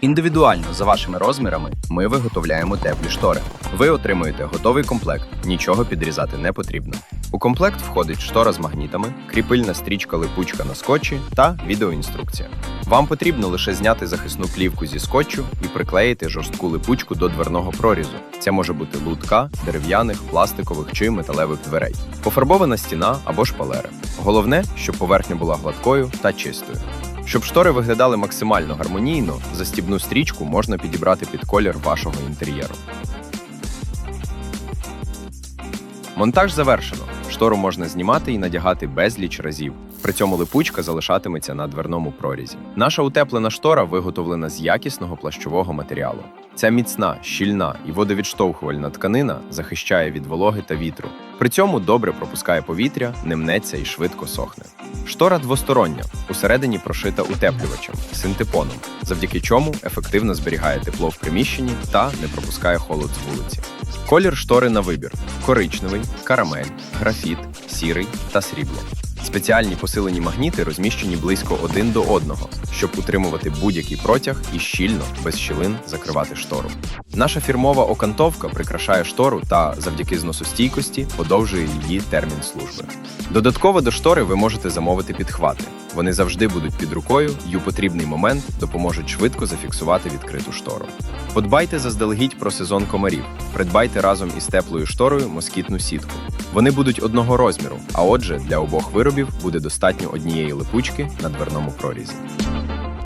Індивідуально за вашими розмірами ми виготовляємо теплі штори. Ви отримуєте готовий комплект, нічого підрізати не потрібно. У комплект входить штора з магнітами, кріпильна стрічка липучка на скотчі та відеоінструкція. Вам потрібно лише зняти захисну плівку зі скотчу і приклеїти жорстку липучку до дверного прорізу. Це може бути лутка, дерев'яних, пластикових чи металевих дверей, пофарбована стіна або шпалери. Головне, щоб поверхня була гладкою та чистою. Щоб штори виглядали максимально гармонійно, застібну стрічку можна підібрати під колір вашого інтер'єру. Монтаж завершено. Штору можна знімати і надягати безліч разів. При цьому липучка залишатиметься на дверному прорізі. Наша утеплена штора виготовлена з якісного плащового матеріалу. Ця міцна, щільна і водовідштовхувальна тканина захищає від вологи та вітру. При цьому добре пропускає повітря, не мнеться і швидко сохне. Штора двостороння, усередині прошита утеплювачем синтепоном, завдяки чому ефективно зберігає тепло в приміщенні та не пропускає холод з вулиці. Колір штори на вибір: коричневий, карамель, графіт, сірий та срібло. Спеціальні посилені магніти розміщені близько один до одного, щоб утримувати будь-який протяг і щільно, без щілин закривати штору. Наша фірмова окантовка прикрашає штору та, завдяки зносостійкості, подовжує її термін служби. Додатково до штори ви можете замовити підхвати. Вони завжди будуть під рукою і у потрібний момент допоможуть швидко зафіксувати відкриту штору. Подбайте заздалегідь про сезон комарів. Придбайте разом із теплою шторою москітну сітку. Вони будуть одного розміру, а отже, для обох виробів буде достатньо однієї липучки на дверному прорізі.